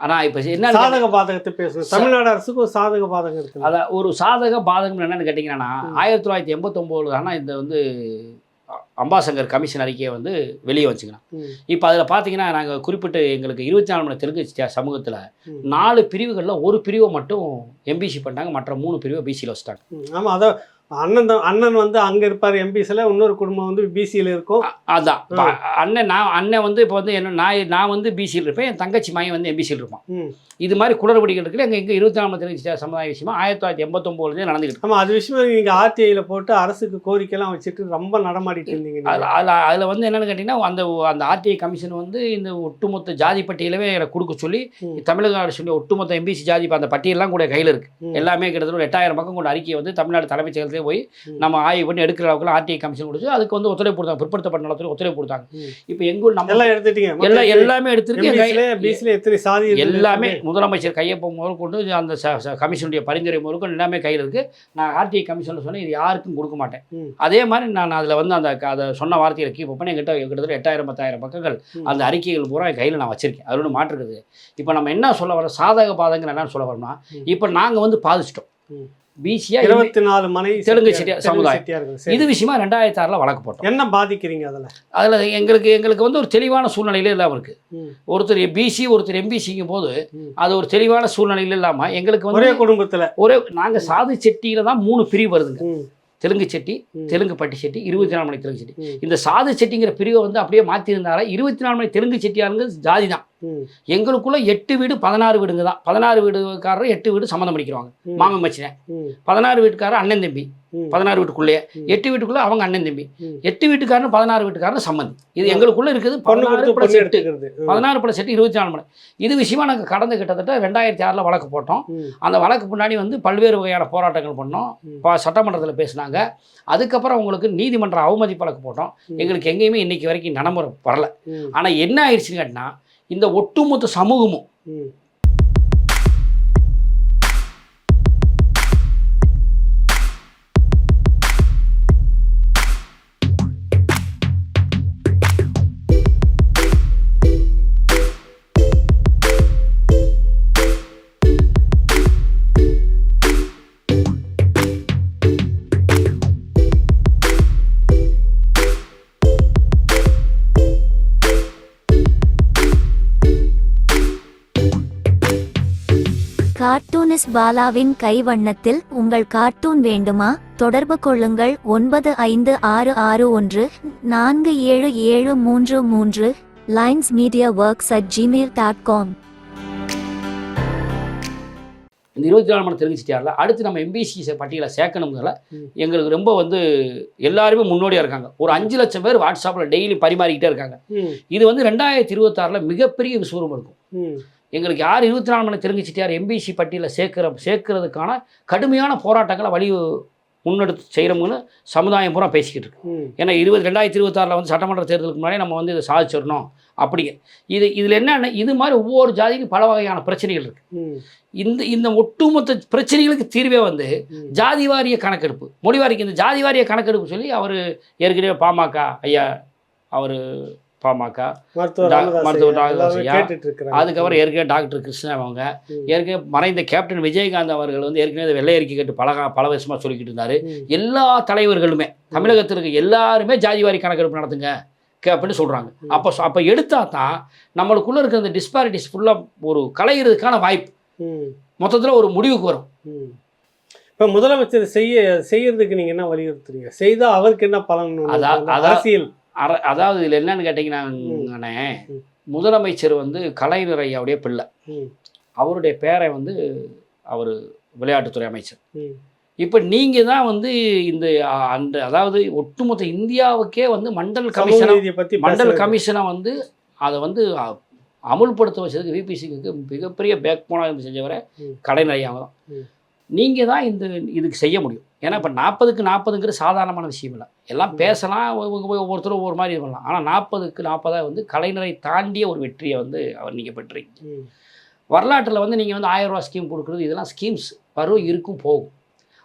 ஆனால் இப்போ என்ன
சாதக பாதகத்தை பேசணும். தமிழ்நாடு அரசுக்கு ஒரு சாதக பாதகம் இருக்கு.
அதான் ஒரு சாதக பாதகம் என்னன்னு கேட்டிங்கன்னா. ஆயிரத்தி தொள்ளாயிரத்தி எண்பத்தொம்போது ஆனால் இந்த வந்து அம்பாசங்கர் கமிஷன் அறிக்கையை வந்து வெளியே வச்சுக்கலாம் இப்போ அதில் பார்த்தீங்கன்னா நாங்கள் குறிப்பிட்டு எங்களுக்கு இருபத்தி நாலு மணி தெலுங்கு சமூகத்தில். நாலு பிரிவுகளில் ஒரு பிரிவை மட்டும் எம்பிசி பண்ணாங்க மற்ற மூணு பிரிவை பிசியில் வச்சுட்டாங்க.
ம், ஆமா அதான் அண்ணன் அண்ணன் வந்து அங்க இருப்பார் எம்பிஸ்ல இன்னொரு குடும்பம் வந்து பிசியில இருக்கும்
அதான் அண்ணன் நான் அண்ணன் வந்து இப்போ வந்து என்ன நான் நான் வந்து பிசியில் இருப்பேன் என் தங்கச்சி மையன் வந்து எம்பிசியில் இருப்பான். இது மாதிரி குளறுபடிகள் இருக்குது எங்கள் எங்கள் இருபத்தி நாலு ச- சமுதாய விஷயமா ஆயிரத்தி தொள்ளாயிரத்தி எண்பத்தொம்போதுலேயே நடந்துக்கிட்டு
ஆமா அது விஷயமா நீங்க ஆர்டிஐல போட்டு அரசுக்கு கோரிக்கைலாம் வச்சுட்டு ரொம்ப நடமாடிட்டு இருந்தீங்க.
அதில் அதில் வந்து என்னென்னு கேட்டிங்கன்னா அந்த அந்த ஆர்டிஐ கமிஷன் வந்து இந்த ஒட்டுமொத்த ஜாதி பட்டியலவே எனக்கு கொடுக்க சொல்லி. தமிழக அரசுடைய ஒட்டுமொத்த எம்பிசி ஜாதி அந்த பட்டியலாம் கூட கையில் இருக்குது. எல்லாமே கிட்டத்தட்ட ஒரு எட்டாயிரம் பக்கம் கொண்ட அறிக்கையை வந்து தமிழ்நாடு தலைமைச் செயலகத்திலே போய். நம்ம ஆய்வு பண்ணி எடுக்கிற அளவுக்குலாம் ஆர்டிஐ கமிஷன் கொடுத்து அதுக்கு வந்து ஒத்துழைப்பு கொடுத்தாங்க பிற்படுத்தப்பட்ட நலத்துறை ஒத்துழைப்பு கொடுத்தாங்க. இப்போ எங்கூர் நம்ம
எல்லாம் எடுத்துட்டீங்க
எல்லாம் எல்லாமே எடுத்திருக்கு
எத்தனை சாதி இருக்குது?
எல்லாமே முதலமைச்சர் கையொப்பம் முதல் கொண்டு அந்த கமிஷனுடைய பரிந்துரை முதற்கொண்டு எல்லாமே கையில் இருக்கு நான் ஆர்டிஐ கமிஷனில் சொன்னேன் இது யாருக்கும் கொடுக்க மாட்டேன். அதே மாதிரி நான் அதில் வந்து அந்த அதை சொன்ன வார்த்தையை கீப் பண்ணி என்கிட்ட கிட்டத்தட்ட எட்டாயிரம் பத்தாயிரம் பக்கங்கள். அந்த அறிக்கைகள் பூரா என் கையில் நான் வச்சிருக்கேன் அது ஒன்று மாற்றுக்குது இப்போ நம்ம என்ன சொல்ல வரோம் சாதக பாதங்கள் என்னன்னு சொல்ல வரோம்னா. இப்போ நாங்கள் வந்து பாதிச்சிட்டோம். பிசியா
இருபத்தி நாலு மனை
தெலுங்கு
செட்டியார்,
சமுதாயம். இது விஷயமா ரெண்டாயிரத்தி ஆறில் வழக்கு போட்டோம்.
என்ன பாதிக்கிறீங்க அதுல?
அதில் எங்களுக்கு எங்களுக்கு வந்து ஒரு தெளிவான சூழ்நிலையில இல்லாமல் இருக்குது
ம்.
ஒருத்தர் பிசி ஒருத்தர் எம்பிசிங்கும் போது. அது ஒரு தெளிவான சூழ்நிலையில இல்லாமல் எங்களுக்கு
ஒரே குடும்பத்துல.
ஒரே நாங்கள் சாதி செட்டியில தான் மூணு பிரிவு வருதுங்க. தெலுங்கு செட்டி. தெலுங்கு பட்டி செட்டி இருபத்தி நாலு மணி தெலுங்கு செட்டி. இந்த சாதி செட்டிங்கிற பிரிவை வந்து அப்படியே மாற்றிருந்தாரா இருபத்தி நாலு மணி தெலுங்கு செட்டியாருங்க ஜாதி தான். எங்களுக்குள்ள எட்டு வீடு பதினாறு வீடுங்க தான். பதினாறு வீடுக்காரர் எட்டு வீடு சம்மந்தம் பண்ணிக்கிறாங்க மாமன் மச்சினேன் பதினாறு வீட்டுக்காரர் அண்ணன் தம்பி. பதினாறு வீட்டுக்குள்ளேயே. எட்டு வீட்டுக்குள்ள அவங்க அண்ணன் தம்பி. எட்டு வீட்டுக்காரன் பதினாறு வீட்டுக்காரன் சம்மந்தி. இது. எங்களுக்குள்ள இருக்குது. பதினாறு
பொண்ணு
எட்டு. பதினாறு பிளஸ் எட்டு இருபத்தி நாலு மணி இது விஷயமா நாங்கள் கடந்து கிட்டத்தட்ட ரெண்டாயிரத்தி ஆறில் வழக்கு போட்டோம். அந்த வழக்கு முன்னாடி வந்து பல்வேறு வகையான போராட்டங்கள் பண்ணோம். சட்டமன்றத்தில் பேசினாங்க. அதுக்கப்புறம் உங்களுக்கு நீதிமன்ற அவமதிப்பு வழக்கு போட்டோம். எங்களுக்கு எங்கேயுமே இன்னைக்கு வரைக்கும் நடைமுறை வரல. ஆனால் என்ன ஆயிடுச்சுன்னு கேட்டினா இந்த ஒட்டுமொத்த சமூகமும்
கார்ட்டூனிஸ்ட் பாலாவின் கைவண்ணத்தில் உங்கள் கார்ட்டூன் வேண்டுமா? தொடர்பு கொள்ளுங்கள். ஒன்பது ஐந்து ஆறு ஆறு ஒன்று நான்கு ஏழு ஏழு மூன்று மூன்று lines media works at Gmail dot com.
இந்த இருபத்தி நாலு மணி தெரிவிச்சிட்டார்ல அடுத்து நம்ம எம்பிசி பட்டியலை சேர்க்கணுங்கிறல. எங்களுக்கு ரொம்ப வந்து எல்லாருமே முன்னோடியாக இருக்காங்க. ஒரு அஞ்சு லட்சம் பேர் வாட்ஸ்அப்பில் டெய்லி பரிமாறிக்கிட்டே இருக்காங்க. இது வந்து ரெண்டாயிரத்தி இருபத்தாறில் மிகப்பெரிய விசுவரம் இருக்கும். எங்களுக்கு யார் இருபத்தி நாலு மணி தெரிஞ்சிச்சிட்டியார் எம்பிசி பட்டியலில் சேர்க்கிற சேர்க்கறதுக்கான கடுமையான போராட்டங்களை வழி முன்னெடுத்து செய்கிறோம்னு சமுதாயம் பூரா பேசிக்கிட்டு இருக்கு. ஏன்னா இருபது ரெண்டாயிரத்தி இருபத்தாறில் வந்து சட்டமன்ற தேர்தலுக்கு முன்னாடி நம்ம வந்து இதை சாதிச்சிடணும். அப்படிங்க இது இதில் என்னென்ன இது மாதிரி ஒவ்வொரு ஜாதிக்கும் பல வகையான பிரச்சனைகள் இருக்குது இந்த இந்த ஒட்டுமொத்த பிரச்சனைகளுக்கு தீர்வே வந்து. ஜாதி வாரிய கணக்கெடுப்பு. மொழிவாரிக்கு இந்த ஜாதி வாரிய கணக்கெடுப்பு சொல்லி அவர் ஏற்கனவே பாமக ஐயா அவர் பாமக
மருத்துவர்
அதுக்கப்புறம் ஏற்கனவே டாக்டர் கிருஷ்ணன் அவங்க. ஏற்கனவே மறைந்த கேப்டன் விஜயகாந்த் அவர்கள் வந்து ஏற்கனவே வெள்ளை அறிக்கை கேட்டு பல பல வருஷமாக சொல்லிக்கிட்டு இருந்தாரு. எல்லா தலைவர்களுமே தமிழகத்தில் இருக்க எல்லாருமே ஜாதி வாரி கணக்கெடுப்பு நடத்துங்க அப்படின்னு சொல்கிறாங்க. அப்போ அப்போ எடுத்தா தான் நம்மளுக்குள்ளே இருக்கிற இந்த டிஸ்பாரிட்டிஸ் ஃபுல்லாக ஒரு களையிறதுக்கான வாய்ப்பு. மொத்தத்தில் ஒரு முடிவுக்கு வரும்.
இப்போ முதலமைச்சர் செய்ய செய்யறதுக்கு நீங்க என்ன வலியுறுத்துறீங்க? செய்தா அவருக்கு என்ன பலன் அந்த அரசியல்.
அர அதாவது இதில் என்னன்னு கேட்டிங்கன்னா. முதலமைச்சர் வந்து கலைஞர் ஐயாவுடைய பிள்ளை அவருடைய பேரை வந்து அவர் விளையாட்டுத்துறை அமைச்சர் இப்போ நீங்கள் தான் வந்து இந்த அந்த அதாவது ஒட்டுமொத்த இந்தியாவுக்கே வந்து மண்டல் கமிஷனை
பத்தி
மண்டல். கமிஷனை வந்து அதை வந்து அமுல்படுத்த வச்சதுக்கு விபிசிக்கு மிகப்பெரிய பேக் போனாக செஞ்சவரை. கலைஞர் ஐயாவை தான். நீங்கள் தான் இந்த இதுக்கு செய்ய முடியும் ஏன்னா இப்போ நாற்பதுக்கு நாற்பதுங்கிற சாதாரணமான விஷயம் இல்லை. எல்லாம். பேசலாம் ஒவ்வொரு- ஒவ்வொருத்தரும் ஒவ்வொரு மாதிரி இது பண்ணலாம். ஆனால் நாற்பதுக்கு நாற்பதாக வந்து கலைஞரை தாண்டிய ஒரு வெற்றியை வந்து அவர் நீங்கள் பெற்றீங்க. வரலாற்றில் வந்து நீங்கள் வந்து ஆயிரம் ரூபா ஸ்கீம் கொடுக்குறது இதெல்லாம் ஸ்கீம்ஸ் வரும் இருக்கும் போகும்.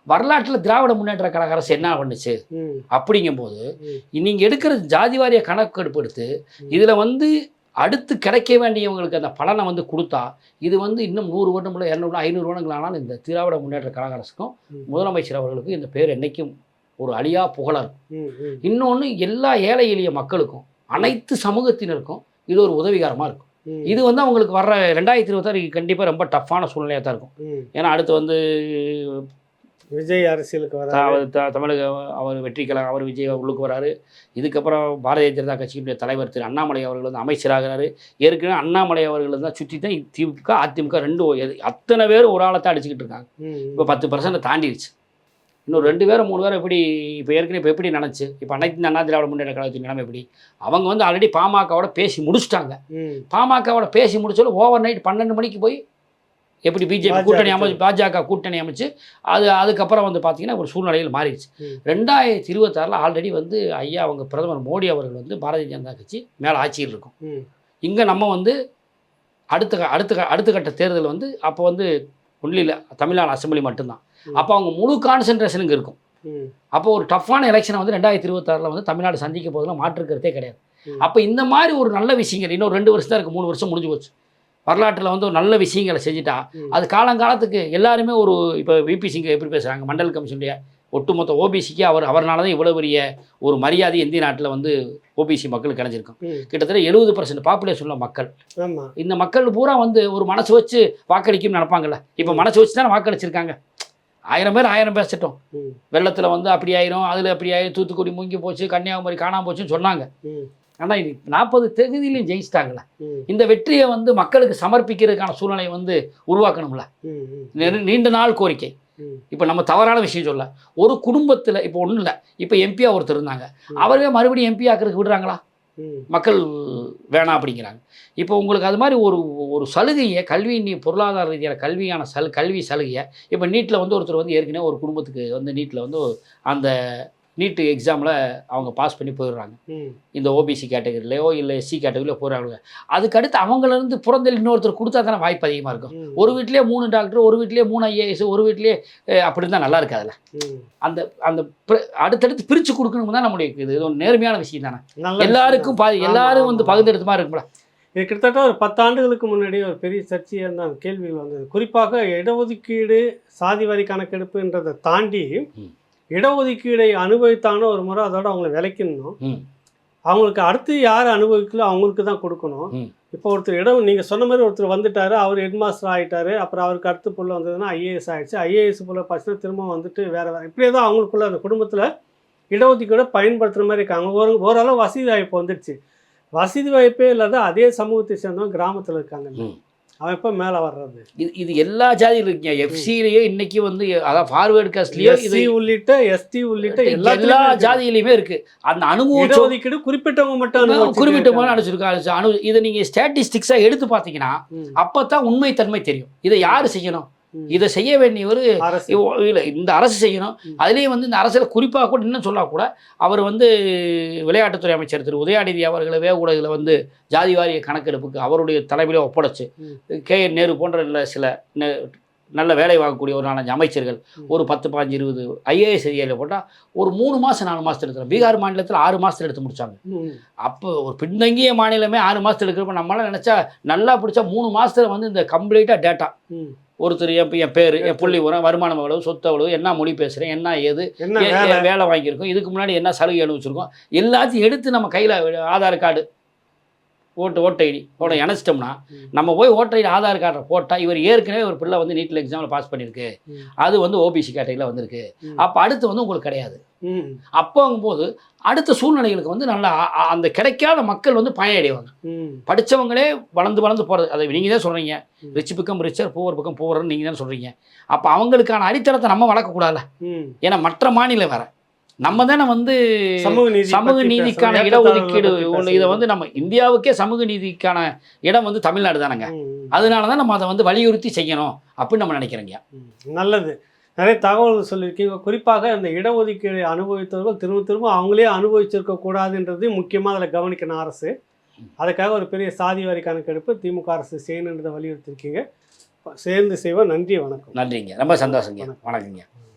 வரலாற்றில் திராவிட முன்னேற்ற கழக அரசு என்ன பண்ணுச்சு? அப்படிங்கும்போது. நீங்கள் எடுக்கிற ஜாதி வாரிய கணக்கெடுப்பு எடுத்து இதில் வந்து அடுத்து கிடைக்க வேண்டியவங்களுக்கு அந்த பலனை வந்து கொடுத்தா இது வந்து இன்னும் நூறு இல்லை இரநூறு ஐநூறு வருடங்கள் இந்த திராவிட முன்னேற்ற கழக அரசுக்கும்
ம்.
முதலமைச்சர் அவர்களுக்கும் இந்த பேர் என்னைக்கும் ஒரு அழியா இருக்கும் இன்னொன்று எல்லா ஏழை எளிய மக்களுக்கும் அனைத்து சமூகத்தினருக்கும் இது ஒரு உதவிகரமாக இருக்கும். இது வந்து அவங்களுக்கு வர்ற ரெண்டாயிரத்தி இருபத்தாறு கண்டிப்பாக ரொம்ப டஃப்பான சூழ்நிலையாக தான் இருக்கும். ஏன்னா அடுத்து வந்து
விஜய் அரசியலுக்கு வர
தமிழக அவர் வெற்றி கழகம் அவர் விஜய் உள்ளுக்கு வராரு. இதுக்கப்புறம் பாரதிய ஜனதா கட்சியினுடைய தலைவர் திரு அண்ணாமலை அவர்கள் வந்து அமைச்சராகிறாரு ஏற்கனவே அண்ணாமலை அவர்கள் தான் சுற்றி தான் திமுக அதிமுக ரெண்டு அத்தனை பேர் ஒரு ஆளை தான் அடிச்சுக்கிட்டு இருக்காங்க. இப்போ பத்து பர்சன்ட் தாண்டிடுச்சு இன்னும் ரெண்டு பேரும் மூணு பேரும் எப்படி இப்போ ஏற்கனவே இப்போ எப்படி நினச்சி இப்போ அனைத்து அண்ணா திராவிட முன்னேற்ற கழகத்தின் நிலைமை எப்படி? அவங்க வந்து ஆல்ரெடி பாமகவோட பேசி முடிச்சிட்டாங்க. பாமகவோட பேசி முடிச்சாலும் ஓவர் நைட் பன்னெண்டு மணிக்கு போய் எப்படி பிஜேபி கூட்டணி அமைச்சு பாஜக கூட்டணி அமைச்சு அது அதுக்கப்புறம் வந்து பார்த்தீங்கன்னா ஒரு சூழ்நிலையில் மாறிடுச்சு. ரெண்டாயிரத்தி இருபத்தாறில் ஆல்ரெடி வந்து ஐயா அவங்க பிரதமர் மோடி அவர்கள் வந்து பாரதிய ஜனதா கட்சி மேலே ஆட்சியில் இருக்கும். இங்கே நம்ம வந்து அடுத்த அடுத்த அடுத்த கட்ட தேர்தல் வந்து அப்போ வந்து ஒன்லியில் தமிழ்நாடு அசெம்பிளி மட்டும்தான். அப்போ அவங்க முழு கான்சென்ட்ரேஷன் இங்கே இருக்கும். அப்போ ஒரு டஃப்பான எலெக்ஷனை வந்து ரெண்டாயிரத்தி இருபத்தாறில் வந்து தமிழ்நாடு சந்திக்க போதில் மாற்றுக்கிறதே கிடையாது. அப்போ இந்த மாதிரி ஒரு நல்ல விஷயங்கள் இன்னும் ரெண்டு வருஷம் தான் இருக்குது மூணு வருஷம் முடிஞ்சு போச்சு. வரலாற்றில் வந்து ஒரு நல்ல விஷயங்களை செஞ்சுட்டா. அது காலங்காலத்துக்கு எல்லாருமே ஒரு இப்போ விபி சிங் எப்படி பேசுகிறாங்க மண்டல் கமிஷனுடைய ஒட்டுமொத்த ஓபிசிக்கு அவர் அவர்னால தான் இவ்வளோ பெரிய ஒரு மரியாதை இந்திய நாட்டில் வந்து ஓபிசி மக்களுக்கு கிடைச்சிருக்கும் கிட்டத்தட்ட எழுபது பர்சன்ட் பாப்புலேஷன் மக்கள்.
ஆமா.
இந்த மக்கள் பூரா வந்து ஒரு மனசு வச்சு வாக்களிக்கும்னு நினைப்பாங்கல்ல. இப்போ மனசு வச்சு தானே வாக்களிச்சிருக்காங்க. ஆயிரம் பேர் ஆயிரம் பேசட்டும். வெள்ளத்தில் வந்து அப்படி ஆயிரும் அதில் அப்படி ஆயிரும் தூத்துக்குடி முங்கி போச்சு கன்னியாகுமரி காணாம போச்சுன்னு சொன்னாங்க. ஆனால் இது நாற்பது தொகுதியிலையும் ஜெயிச்சிட்டாங்களே இந்த வெற்றியை வந்து மக்களுக்கு சமர்ப்பிக்கிறதுக்கான சூழ்நிலை வந்து உருவாக்கணும்ல. நீண்ட நாள் கோரிக்கை. இப்போ நம்ம தவறான விஷயம் சொல்ல ஒரு குடும்பத்தில் இப்போ ஒன்றும் இல்லை இப்போ எம்பியா ஒருத்தர் இருந்தாங்க. அவரே மறுபடியும் எம்பி ஆக்கிறதுக்கு விடுறாங்களா? மக்கள் வேணாம் அப்படிங்கிறாங்க. இப்போ உங்களுக்கு அது மாதிரி ஒரு ஒரு சலுகையை கல்வி நீ பொருளாதார ரீதியான கல்வியான சலு கல்வி சலுகையை இப்போ நீட்டில் வந்து ஒருத்தர் வந்து ஏற்கனவே ஒரு குடும்பத்துக்கு வந்து நீட்டில் வந்து அந்த நீட்டு எக்ஸாமில் அவங்க பாஸ் பண்ணி போயிடுறாங்க. இந்த ஓபிசி கேட்டகரியிலையோ இல்லை எஸ்சி கேட்டகரியிலோ போகிறாங்க அதுக்கடுத்து அவங்களேருந்து புறந்தல் இன்னொருத்தர் கொடுத்தா தானே வாய்ப்பு அதிகமாக இருக்கும். ஒரு வீட்டிலேயே மூணு டாக்டர் ஒரு வீட்டிலேயே மூணு ஐஏஎஸ் ஒரு வீட்டிலேயே அஹ், அப்படி இருந்தால் நல்லா இருக்காதுல்ல. அந்த அந்த அடுத்தடுத்து பிரித்து கொடுக்கணும் தான் நம்முடைய இது இது ஒரு நேர்மையான விஷயம் தானே. எல்லாருக்கும்
தான்.
எல்லாரும் வந்து
ஆமா.
பகிர்ந்தெடுத்த மாதிரி இருக்கும்ல?
இது கிட்டத்தட்ட ஒரு பத்தாண்டுகளுக்கு முன்னாடி ஒரு பெரிய சர்ச்சையாக தான் கேள்விகள் வந்தது. குறிப்பாக இடஒதுக்கீடு சாதி வாரி கணக்கெடுப்புன்றதை தாண்டி. இடஒதுக்கீடை அனுபவித்தான ஒரு முறை அதோட அவங்கள விலைக்கணும்
ம்.
அவங்களுக்கு அடுத்து யார் அனுபவிக்கலோ அவங்களுக்கு தான் கொடுக்கணும். இப்போ ஒருத்தர் இடம் நீங்கள் சொன்ன மாதிரி ஒருத்தர் வந்துட்டாரு அவர் ஹெட் மாஸ்டர் ஆகிட்டாரு அப்புறம் அவருக்கு அடுத்த புள்ள வந்ததுன்னா ஐஏஎஸ் ஆயிடுச்சு. ஐஏஎஸ் புள்ள பசங்க திரும்ப வந்துட்டு வேற வேற இப்படியே தான் அவங்களுக்குள்ள அந்த குடும்பத்தில் இடஒதுக்கீடு பயன்படுத்துகிற மாதிரி இருக்காங்க. ஒரு ஓரளவு வசதி வாய்ப்பு வந்துடுச்சு. வசதி வாய்ப்பே இல்லாத அதே சமூகத்தை சேர்ந்தவங்க கிராமத்தில் இருக்காங்க. அவன் எப்போ மேலே வர்றது
இது இது எல்லா ஜாதியிலும் இருக்குங்க எஃப்சிலேயே இன்னைக்கு வந்து அதான் ஃபார்வேர்டு காஸ்ட்லேயோ இது
உள்ளிட்ட எஸ்டி உள்ளிட்ட
எல்லா
எல்லா
ஜாதியிலையுமே இருக்கு அந்த அனுபவம்
இடஒதுக்கீடு குறிப்பிட்டவங்க மட்டும் அனுபவிச்சுட்டே
குறிப்பிட்ட
இருக்காங்க.
மாதிரி அனுப்பிச்சிருக்காங்க அனு இதை நீங்கள் ஸ்டாட்டிஸ்டிக்ஸாக எடுத்து பார்த்தீங்கன்னா. அப்போ தான் உண்மைத்தன்மை தெரியும் இதை யார் செய்யணும். இதை செய்ய வேண்டியவர்
அரசு
இல்லை இந்த அரசு செய்யணும். அதுலேயும் வந்து இந்த அரசில் குறிப்பாக கூட இன்னும் சொல்லா கூட அவர் வந்து விளையாட்டுத்துறை அமைச்சர் திரு உதயாநிதி அவர்களை வேகூடகில் வந்து ஜாதி வாரிய கணக்கெடுப்புக்கு அவருடைய தலைமையில ஒப்படைச்சு. கே என் நேரு போன்ற நல்ல சில நல்ல வேலை வாங்கக்கூடிய ஒரு நாலஞ்சு அமைச்சர்கள். ஒரு பத்து பாஞ்சு இருபது ஐஏஎஸ் ஏரியாவில் போட்டால் ஒரு மூணு மாதம் நாலு மாதத்தில் எடுத்துரும் பீகார் மாநிலத்தில் ஆறு மாதத்தில் எடுத்து முடிச்சாங்க
ம்.
அப்போ ஒரு பின்தங்கிய மாநிலமே ஆறு மாதத்தில் எடுக்கிறப்ப நம்மளால நினச்சா நல்லா பிடிச்சா மூணு மாதத்தில் வந்து இந்த கம்ப்ளீட்டாக டேட்டா. ஒருத்தர் என் என் பேர் என் புள்ளி உரம் வருமானம் எவ்வளவு சொத்து எவ்வளவு என்ன மொழி பேசுகிறேன் என்ன ஏது
வேலை?
வாங்கியிருக்கோம் இதுக்கு முன்னாடி என்ன சலுகை அனுபவிச்சிருக்கோம் எல்லாத்தையும் எடுத்து நம்ம கையில் ஆதார் கார்டு ஓட்டு ஓட்டு ஐடி போட இணைச்சிட்டோம்னா. நம்ம போய் ஓட்டர் ஐடி ஆதார் கார்டை போட்டால் இவர் ஏற்கனவே ஒரு பிள்ளை வந்து நீட்டில் எக்ஸாமில் பாஸ் பண்ணியிருக்கு. அது வந்து ஓபிசி கேட்டகரியில் வந்திருக்கு. அப்போ அடுத்து வந்து உங்களுக்கு கிடையாது. அப்போங்கும்போது அடுத்த சூழ்நிலைகளுக்கு வந்து நல்லா அந்த கிடைக்காத மக்கள் வந்து பயனடைவாங்க. படித்தவங்களே வளர்ந்து வளர்ந்து போகிறது அதை நீங்கள் தான் சொல்கிறீங்க. ரிச் பக்கம் ரிச்சர் பூவர் பக்கம் பூவர்னு நீங்கள் தான் சொல்கிறீங்க அப்போ அவங்களுக்கான அடித்தளத்தை நம்ம வளர்க்கக்கூடாதுல்ல. ஏன்னா மற்ற மாநிலம் வேற நம்ம தானே வந்து
சமூக நீதி
சமூக நீதிக்கான இடஒதுக்கீடு ஒன்று இதை வந்து நம்ம இந்தியாவுக்கே சமூக நீதிக்கான இடம் வந்து தமிழ்நாடு தானேங்க. அதனால தான் நம்ம அதை வந்து வலியுறுத்தி செய்யணும் அப்படின்னு நம்ம நினைக்கிறோங்க.
நல்லது. நிறைய தகவல்கள் சொல்லியிருக்கீங்க. குறிப்பாக அந்த இடஒதுக்கீடு அனுபவித்தவர்கள் திரும்ப திரும்ப அவங்களே அனுபவிச்சிருக்க கூடாதுன்றது முக்கியமாக அதில் கவனிக்கணும் அரசு. அதுக்காக ஒரு பெரிய சாதி வாரி கணக்கெடுப்பு திமுக அரசு செய்யணுன்றதை வலியுறுத்திருக்கீங்க சேர்ந்து செய்வோம். நன்றி வணக்கம்.
நன்றிங்க. ரொம்ப சந்தோஷங்க. வணக்கங்க.